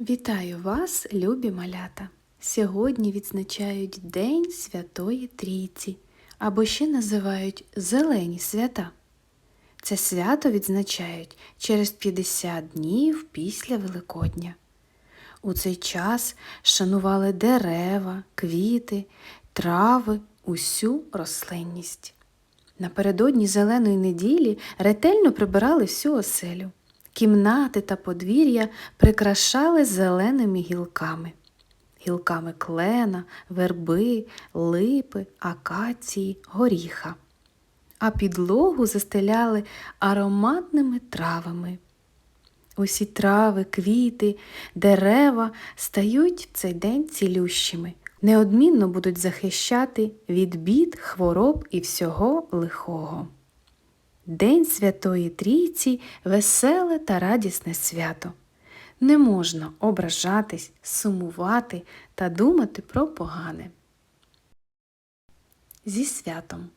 Вітаю вас, любі малята! Сьогодні відзначають День Святої Трійці, або ще називають Зелені свята. Це свято відзначають через 50 днів після Великодня. У цей час шанували дерева, квіти, трави, усю рослинність. Напередодні зеленої неділі ретельно прибирали всю оселю. Кімнати та подвір'я прикрашали зеленими гілками. Гілками клена, верби, липи, акації, горіха. А підлогу застеляли ароматними травами. Усі трави, квіти, дерева стають в цей день цілющими, неодмінно будуть захищати від бід, хвороб і всього лихого. День Святої Трійці веселе та радісне свято. Не можна ображатись, сумувати та думати про погане. Зі святом!